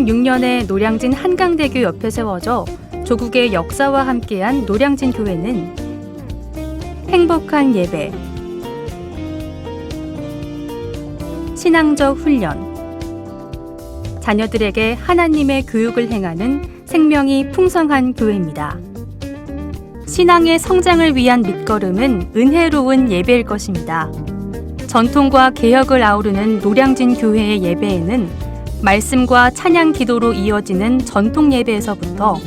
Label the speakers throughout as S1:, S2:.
S1: 1906년에 노량진 한강대교 옆에 세워져 조국의 역사와 함께한 노량진 교회는 행복한 예배, 신앙적 훈련, 자녀들에게 하나님의 교육을 행하는 생명이 풍성한 교회입니다. 신앙의 성장을 위한 밑거름은 은혜로운 예배일 것입니다. 전통과 개혁을 아우르는 노량진 교회의 예배에는 말씀과 찬양 기도로 이어지는 전통 예배에서부터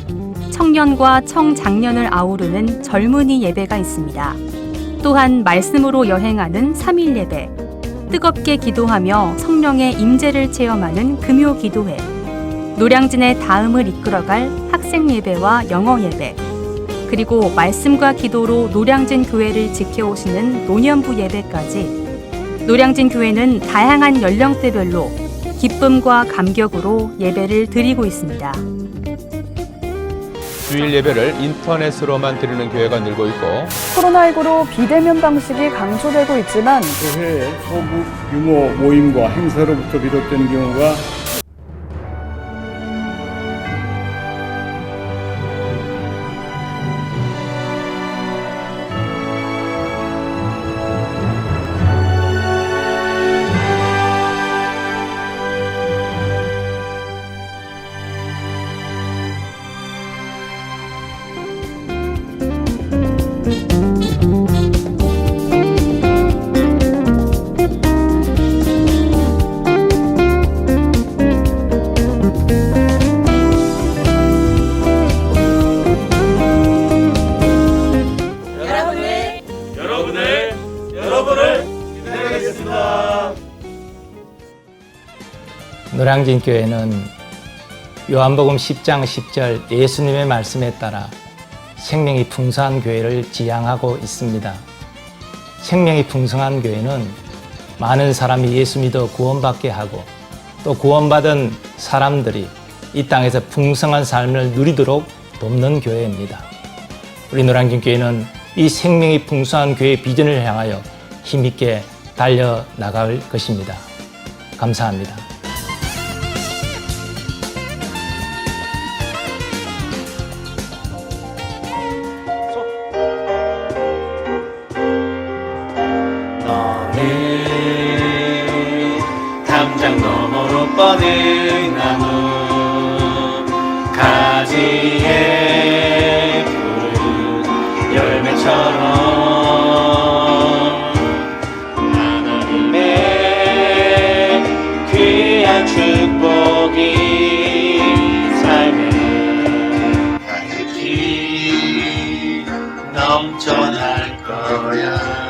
S1: 청년과 청장년을 아우르는 젊은이 예배가 있습니다. 또한 말씀으로 여행하는 삼일 예배, 뜨겁게 기도하며 성령의 임재를 체험하는 금요 기도회, 노량진의 다음을 이끌어갈 학생 예배와 영어 예배, 그리고 말씀과 기도로 노량진 교회를 지켜오시는 노년부 예배까지 노량진 교회는 다양한 연령대별로 기쁨과 감격으로 예배를 드리고 있습니다.
S2: 주일 예배를 인터넷으로만 드리는 교회가 늘고 있고
S3: 코로나19로 비대면 방식이 강조되고 있지만
S4: 교회의 소규모 모임과 행사로부터 비롯되는 경우가
S5: 노량진 교회는 요한복음 10장 10절 예수님의 말씀에 따라 생명이 풍성한 교회를 지향하고 있습니다. 생명이 풍성한 교회는 많은 사람이 예수 믿어 구원받게 하고 또 구원받은 사람들이 이 땅에서 풍성한 삶을 누리도록 돕는 교회입니다. 우리 노량진 교회는 이 생명이 풍성한 교회 비전을 향하여 힘있게 달려 나갈 것입니다. 감사합니다.
S6: 축복이 삶에 가득히 넘쳐날 거야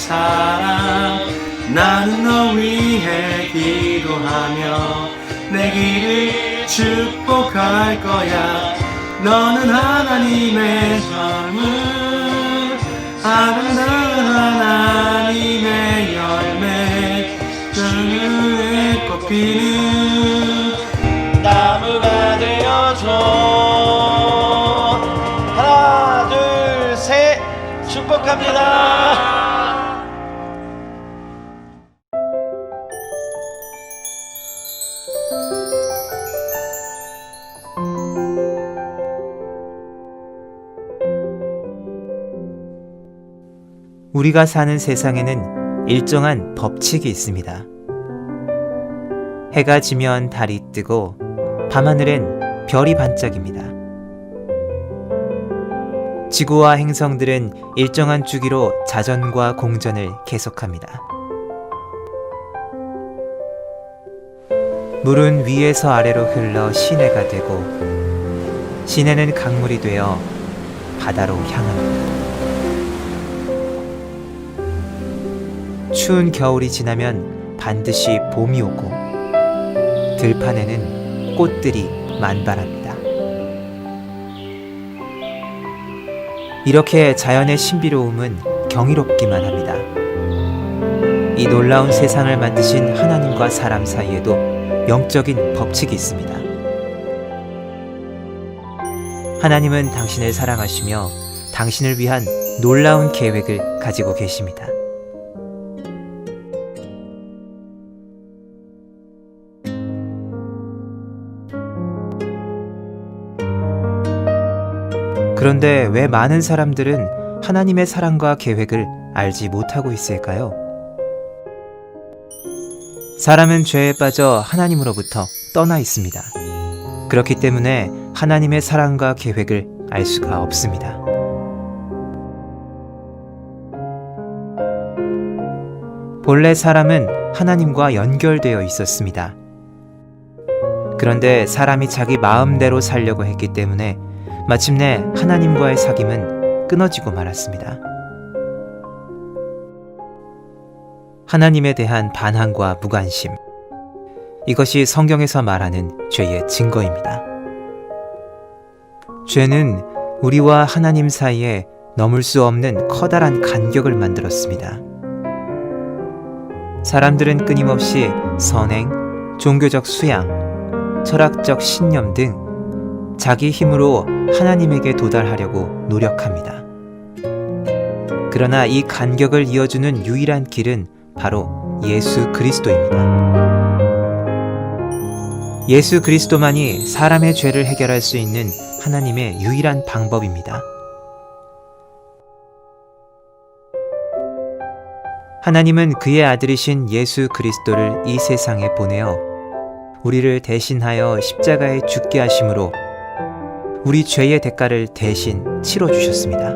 S6: 사랑. 나는 너 위해 기도하며 내 길을 축복할 거야. 너는 하나님의 삶을 아름다운 하나님의 열매 주의 꽃피는 나무가 되어줘. 하나 둘 셋. 축복합니다
S7: 우리가 사는 세상에는 일정한 법칙이 있습니다. 해가 지면 달이 뜨고 밤하늘엔 별이 반짝입니다. 지구와 행성들은 일정한 주기로 자전과 공전을 계속합니다. 물은 위에서 아래로 흘러 시내가 되고 시내는 강물이 되어 바다로 향합니다. 추운 겨울이 지나면 반드시 봄이 오고 들판에는 꽃들이 만발합니다. 이렇게 자연의 신비로움은 경이롭기만 합니다. 이 놀라운 세상을 만드신 하나님과 사람 사이에도 영적인 법칙이 있습니다. 하나님은 당신을 사랑하시며 당신을 위한 놀라운 계획을 가지고 계십니다. 그런데 왜 많은 사람들은 하나님의 사랑과 계획을 알지 못하고 있을까요? 사람은 죄에 빠져 하나님으로부터 떠나 있습니다. 그렇기 때문에 하나님의 사랑과 계획을 알 수가 없습니다. 본래 사람은 하나님과 연결되어 있었습니다. 그런데 사람이 자기 마음대로 살려고 했기 때문에 마침내 하나님과의 사귐은 끊어지고 말았습니다. 하나님에 대한 반항과 무관심. 이것이 성경에서 말하는 죄의 증거입니다. 죄는 우리와 하나님 사이에 넘을 수 없는 커다란 간격을 만들었습니다. 사람들은 끊임없이 선행, 종교적 수양, 철학적 신념 등 자기 힘으로 하나님에게 도달하려고 노력합니다. 그러나 이 간격을 이어주는 유일한 길은 바로 예수 그리스도입니다. 예수 그리스도만이 사람의 죄를 해결할 수 있는 하나님의 유일한 방법입니다. 하나님은 그의 아들이신 예수 그리스도를 이 세상에 보내어 우리를 대신하여 십자가에 죽게 하심으로 우리 죄의 대가를 대신 치러 주셨습니다.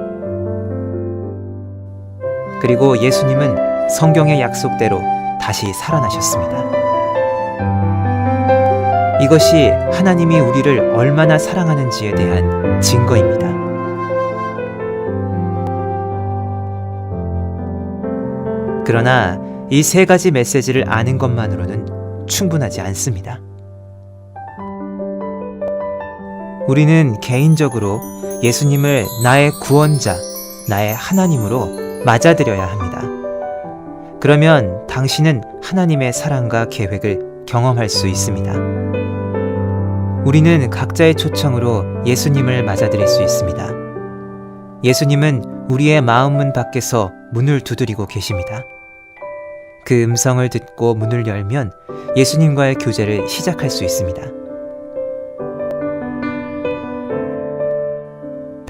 S7: 그리고 예수님은 성경의 약속대로 다시 살아나셨습니다. 이것이 하나님이 우리를 얼마나 사랑하는지에 대한 증거입니다. 그러나 이 세 가지 메시지를 아는 것만으로는 충분하지 않습니다. 우리는 개인적으로 예수님을 나의 구원자, 나의 하나님으로 맞아들여야 합니다. 그러면 당신은 하나님의 사랑과 계획을 경험할 수 있습니다. 우리는 각자의 초청으로 예수님을 맞아들일 수 있습니다. 예수님은 우리의 마음 문 밖에서 문을 두드리고 계십니다. 그 음성을 듣고 문을 열면 예수님과의 교제를 시작할 수 있습니다.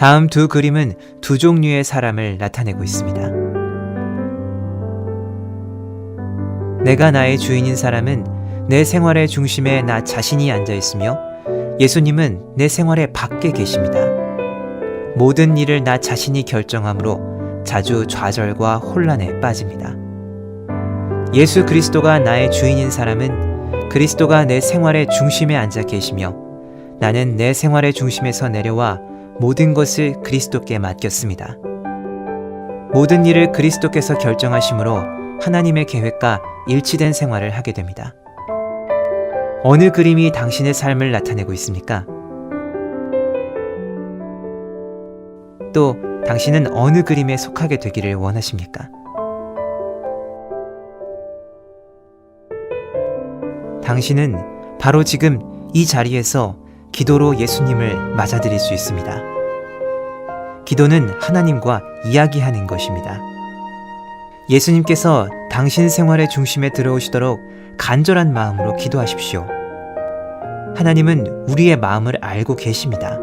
S7: 다음 두 그림은 두 종류의 사람을 나타내고 있습니다. 내가 나의 주인인 사람은 내 생활의 중심에 나 자신이 앉아 있으며 예수님은 내 생활의 밖에 계십니다. 모든 일을 나 자신이 결정하므로 자주 좌절과 혼란에 빠집니다. 예수 그리스도가 나의 주인인 사람은 그리스도가 내 생활의 중심에 앉아 계시며 나는 내 생활의 중심에서 내려와 모든 것을 그리스도께 맡겼습니다. 모든 일을 그리스도께서 결정하심으로 하나님의 계획과 일치된 생활을 하게 됩니다. 어느 그림이 당신의 삶을 나타내고 있습니까? 또 당신은 어느 그림에 속하게 되기를 원하십니까? 당신은 바로 지금 이 자리에서 기도로 예수님을 맞아들일 수 있습니다. 기도는 하나님과 이야기하는 것입니다. 예수님께서 당신 생활의 중심에 들어오시도록 간절한 마음으로 기도하십시오. 하나님은 우리의 마음을 알고 계십니다.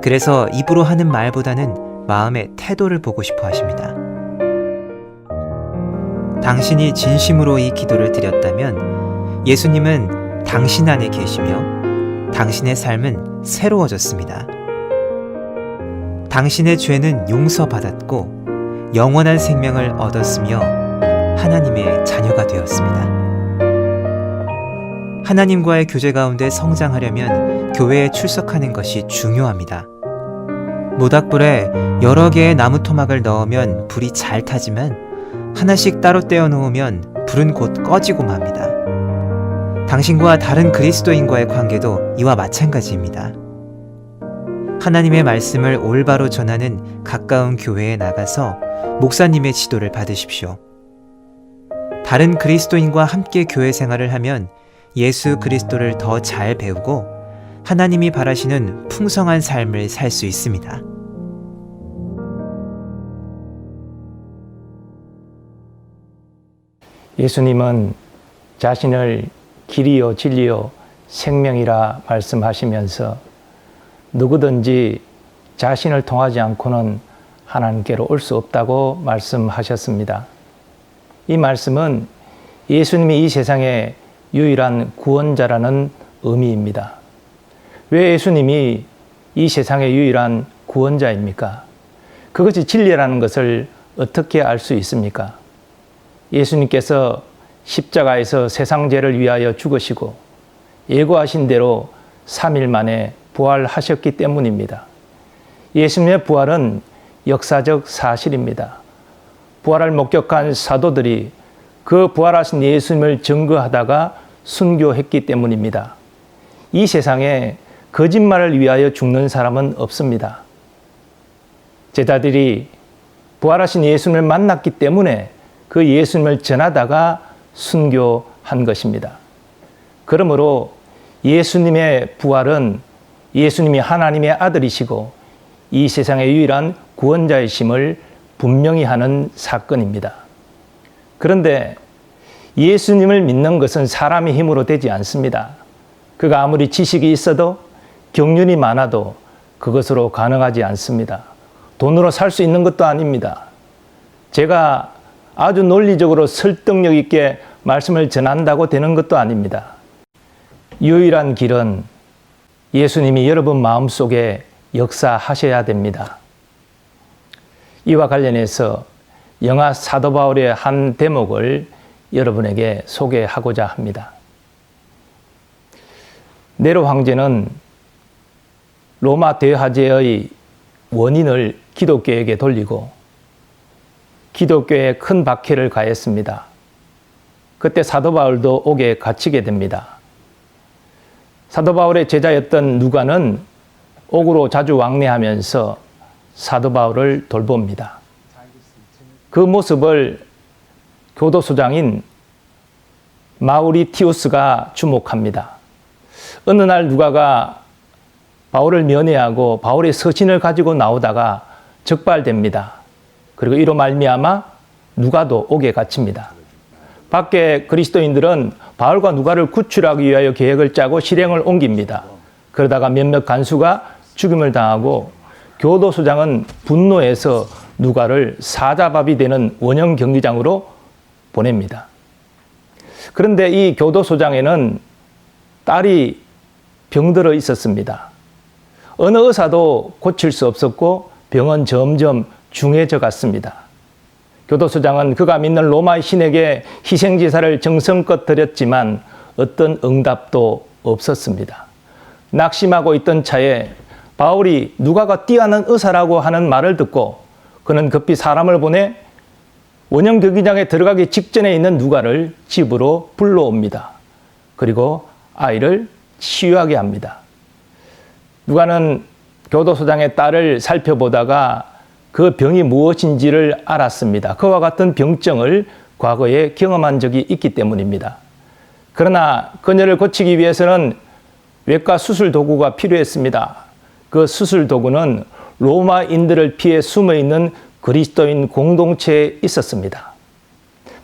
S7: 그래서 입으로 하는 말보다는 마음의 태도를 보고 싶어 하십니다. 당신이 진심으로 이 기도를 드렸다면 예수님은 당신 안에 계시며 당신의 삶은 새로워졌습니다. 당신의 죄는 용서받았고 영원한 생명을 얻었으며 하나님의 자녀가 되었습니다. 하나님과의 교제 가운데 성장하려면 교회에 출석하는 것이 중요합니다. 모닥불에 여러 개의 나무 토막을 넣으면 불이 잘 타지만 하나씩 따로 떼어 놓으면 불은 곧 꺼지고 맙니다. 당신과 다른 그리스도인과의 관계도 이와 마찬가지입니다. 하나님의 말씀을 올바로 전하는 가까운 교회에 나가서 목사님의 지도를 받으십시오. 다른 그리스도인과 함께 교회 생활을 하면 예수 그리스도를 더 잘 배우고 하나님이 바라시는 풍성한 삶을 살 수 있습니다.
S5: 예수님은 자신을 길이요 진리요 생명이라 말씀하시면서 누구든지 자신을 통하지 않고는 하나님께로 올 수 없다고 말씀하셨습니다. 이 말씀은 예수님이 이 세상의 유일한 구원자라는 의미입니다. 왜 예수님이 이 세상의 유일한 구원자입니까? 그것이 진리라는 것을 어떻게 알 수 있습니까? 예수님께서 십자가에서 세상 죄를 위하여 죽으시고 예고하신 대로 3일 만에 부활하셨기 때문입니다. 예수님의 부활은 역사적 사실입니다. 부활을 목격한 사도들이 그 부활하신 예수님을 증거하다가 순교했기 때문입니다. 이 세상에 거짓말을 위하여 죽는 사람은 없습니다. 제자들이 부활하신 예수님을 만났기 때문에 그 예수님을 전하다가 순교한 것입니다. 그러므로 예수님의 부활은 예수님이 하나님의 아들이시고 이 세상의 유일한 구원자이심을 분명히 하는 사건입니다. 그런데 예수님을 믿는 것은 사람의 힘으로 되지 않습니다. 그가 아무리 지식이 있어도 경륜이 많아도 그것으로 가능하지 않습니다. 돈으로 살 수 있는 것도 아닙니다. 제가 아주 논리적으로 설득력 있게 말씀을 전한다고 되는 것도 아닙니다. 유일한 길은 예수님이 여러분 마음속에 역사하셔야 됩니다. 이와 관련해서 영화 사도 바울의 한 대목을 여러분에게 소개하고자 합니다. 네로 황제는 로마 대화제의 원인을 기독교에게 돌리고 기독교에 큰 박해를 가했습니다. 그때 사도 바울도 옥에 갇히게 됩니다. 사도 바울의 제자였던 누가는 옥으로 자주 왕래하면서 사도 바울을 돌봅니다. 그 모습을 교도소장인 마우리티우스가 주목합니다. 어느 날 누가가 바울을 면회하고 바울의 서신을 가지고 나오다가 적발됩니다. 그리고 이로 말미암아 누가도 옥에 갇힙니다. 밖에 그리스도인들은 바울과 누가를 구출하기 위하여 계획을 짜고 실행을 옮깁니다. 그러다가 몇몇 간수가 죽임을 당하고 교도소장은 분노해서 누가를 사자밥이 되는 원형 경기장으로 보냅니다. 그런데 이 교도소장에는 딸이 병들어 있었습니다. 어느 의사도 고칠 수 없었고 병은 점점 중해져 갔습니다. 교도소장은 그가 믿는 로마의 신에게 희생제사를 정성껏 드렸지만 어떤 응답도 없었습니다. 낙심하고 있던 차에 바울이 누가가 뛰어난 의사라고 하는 말을 듣고 그는 급히 사람을 보내 원형 경기장에 들어가기 직전에 있는 누가를 집으로 불러옵니다. 그리고 아이를 치유하게 합니다. 누가는 교도소장의 딸을 살펴보다가 그 병이 무엇인지를 알았습니다. 그와 같은 병증을 과거에 경험한 적이 있기 때문입니다. 그러나 그녀를 고치기 위해서는 외과 수술 도구가 필요했습니다. 그 수술 도구는 로마인들을 피해 숨어 있는 그리스도인 공동체에 있었습니다.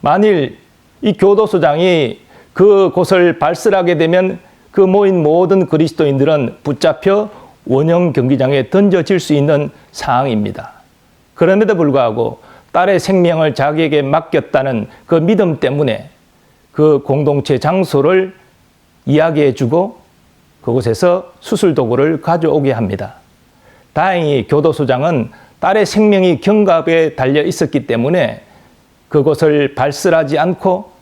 S5: 만일 이 교도소장이 그 곳을 발설하게 되면 그 모인 모든 그리스도인들은 붙잡혀 원형 경기장에 던져질 수 있는 상황입니다. 그럼에도 불구하고 딸의 생명을 자기에게 맡겼다는 그 믿음 때문에 그 공동체 장소를 이야기해 주고 그곳에서 수술 도구를 가져오게 합니다. 다행히 교도소장은 딸의 생명이 경갑에 달려 있었기 때문에 그것을 발설하지 않고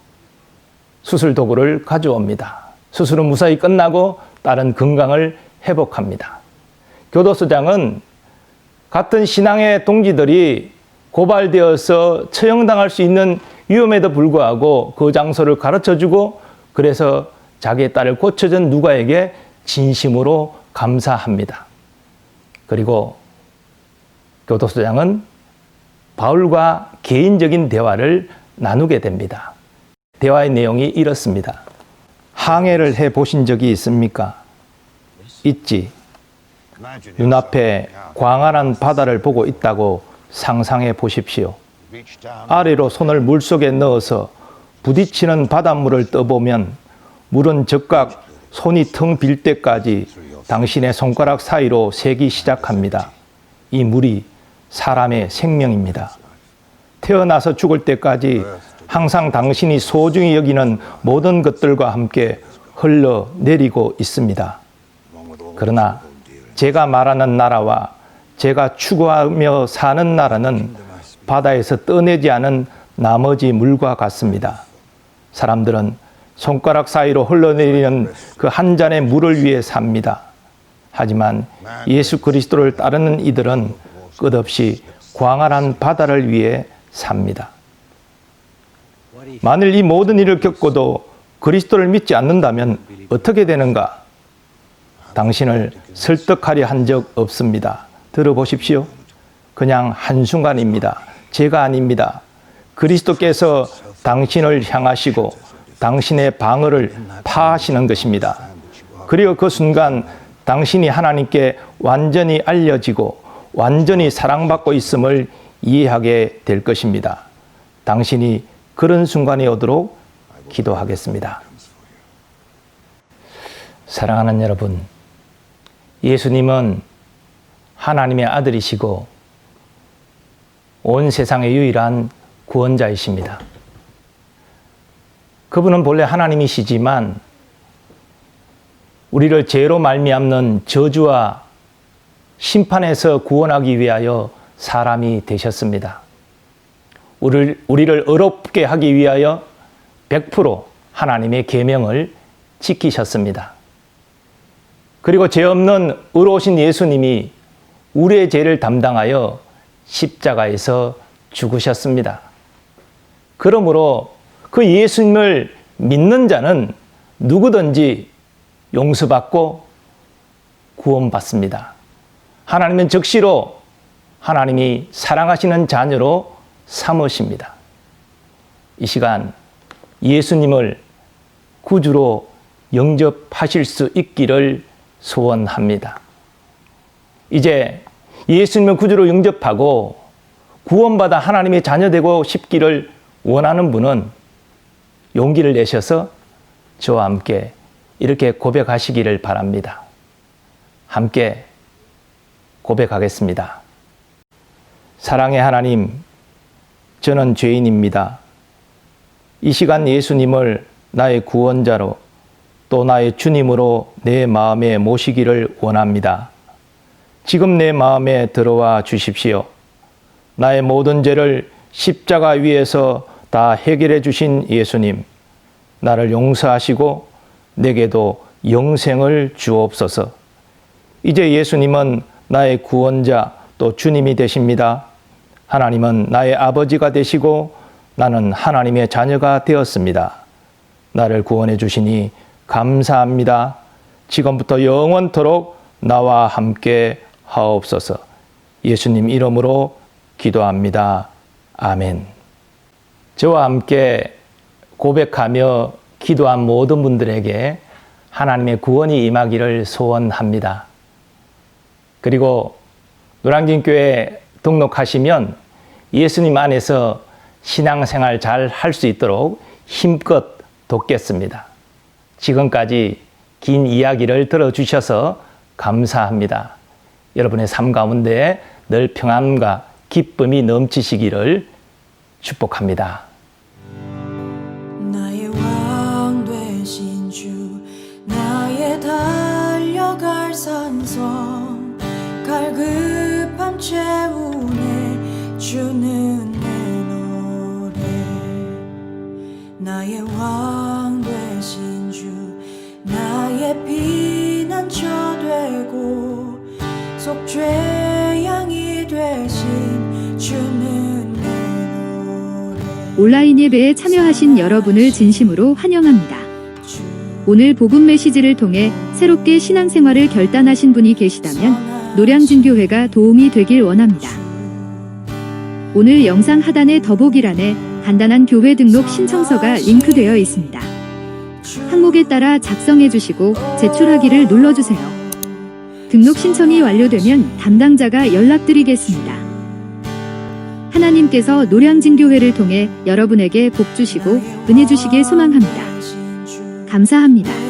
S5: 수술 도구를 가져옵니다. 수술은 무사히 끝나고 딸은 건강을 회복합니다. 교도소장은 같은 신앙의 동지들이 고발되어서 처형당할 수 있는 위험에도 불구하고 그 장소를 가르쳐 주고 그래서 자기의 딸을 고쳐준 누가에게 진심으로 감사합니다. 그리고 교도소장은 바울과 개인적인 대화를 나누게 됩니다. 대화의 내용이 이렇습니다. 항해를 해 보신 적이 있습니까? 있지. 눈앞에 광활한 바다를 보고 있다고 상상해 보십시오. 아래로 손을 물속에 넣어서 부딪히는 바닷물을 떠보면 물은 즉각 손이 텅 빌 때까지 당신의 손가락 사이로 새기 시작합니다. 이 물이 사람의 생명입니다. 태어나서 죽을 때까지 항상 당신이 소중히 여기는 모든 것들과 함께 흘러내리고 있습니다. 그러나 제가 말하는 나라와 제가 추구하며 사는 나라는 바다에서 떠내지 않은 나머지 물과 같습니다. 사람들은 손가락 사이로 흘러내리는 그 한 잔의 물을 위해 삽니다. 하지만 예수 그리스도를 따르는 이들은 끝없이 광활한 바다를 위해 삽니다. 만일 이 모든 일을 겪고도 그리스도를 믿지 않는다면 어떻게 되는가? 당신을 설득하려 한 적 없습니다. 들어보십시오. 그냥 한순간입니다. 제가 아닙니다. 그리스도께서 당신을 향하시고 당신의 방어를 파하시는 것입니다. 그리고 그 순간 당신이 하나님께 완전히 알려지고 완전히 사랑받고 있음을 이해하게 될 것입니다. 당신이 그런 순간이 오도록 기도하겠습니다. 사랑하는 여러분, 예수님은 하나님의 아들이시고 온 세상의 유일한 구원자이십니다. 그분은 본래 하나님이시지만 우리를 죄로 말미암는 저주와 심판에서 구원하기 위하여 사람이 되셨습니다. 우리를, 우리를 어렵게 하기 위하여 100% 하나님의 계명을 지키셨습니다. 그리고 죄 없는 의로우신 예수님이 우리의 죄를 담당하여 십자가에서 죽으셨습니다. 그러므로 그 예수님을 믿는 자는 누구든지 용서받고 구원받습니다. 하나님은 즉시로 하나님이 사랑하시는 자녀로 삼으십니다. 이 시간 예수님을 구주로 영접하실 수 있기를 소원합니다. 이제 예수님을 구주로 영접하고 구원받아 하나님의 자녀되고 싶기를 원하는 분은 용기를 내셔서 저와 함께 이렇게 고백하시기를 바랍니다. 함께 고백하겠습니다. 사랑의 하나님, 저는 죄인입니다. 이 시간 예수님을 나의 구원자로 또 나의 주님으로 내 마음에 모시기를 원합니다. 지금 내 마음에 들어와 주십시오. 나의 모든 죄를 십자가 위에서 다 해결해 주신 예수님, 나를 용서하시고 내게도 영생을 주옵소서. 이제 예수님은 나의 구원자 또 주님이 되십니다. 하나님은 나의 아버지가 되시고 나는 하나님의 자녀가 되었습니다. 나를 구원해 주시니 감사합니다. 지금부터 영원토록 나와 함께 하옵소서. 예수님 이름으로 기도합니다. 아멘. 저와 함께 고백하며 기도한 모든 분들에게 하나님의 구원이 임하기를 소원합니다. 그리고 노량진교회 등록하시면 예수님 안에서 신앙생활 잘 할 수 있도록 힘껏 돕겠습니다. 지금까지 긴 이야기를 들어주셔서 감사합니다. 여러분의 삶 가운데 늘 평안과 기쁨이 넘치시기를 축복합니다.
S8: 산성 갈급함 채우네 주는 내 노래 나의 왕 피난처 되고 속죄양이 되신 주는
S9: 온라인 예배에 참여하신 여러분을 진심으로 환영합니다. 오늘 복음 메시지를 통해 새롭게 신앙생활을 결단하신 분이 계시다면 노량진교회가 도움이 되길 원합니다. 오늘 영상 하단의 더보기란에 간단한 교회 등록 신청서가 링크되어 있습니다. 항목에 따라 작성해 주시고 제출하기를 눌러주세요. 등록 신청이 완료되면 담당자가 연락드리겠습니다. 하나님께서 노량진교회를 통해 여러분에게 복 주시고 은혜 주시길 소망합니다. 감사합니다.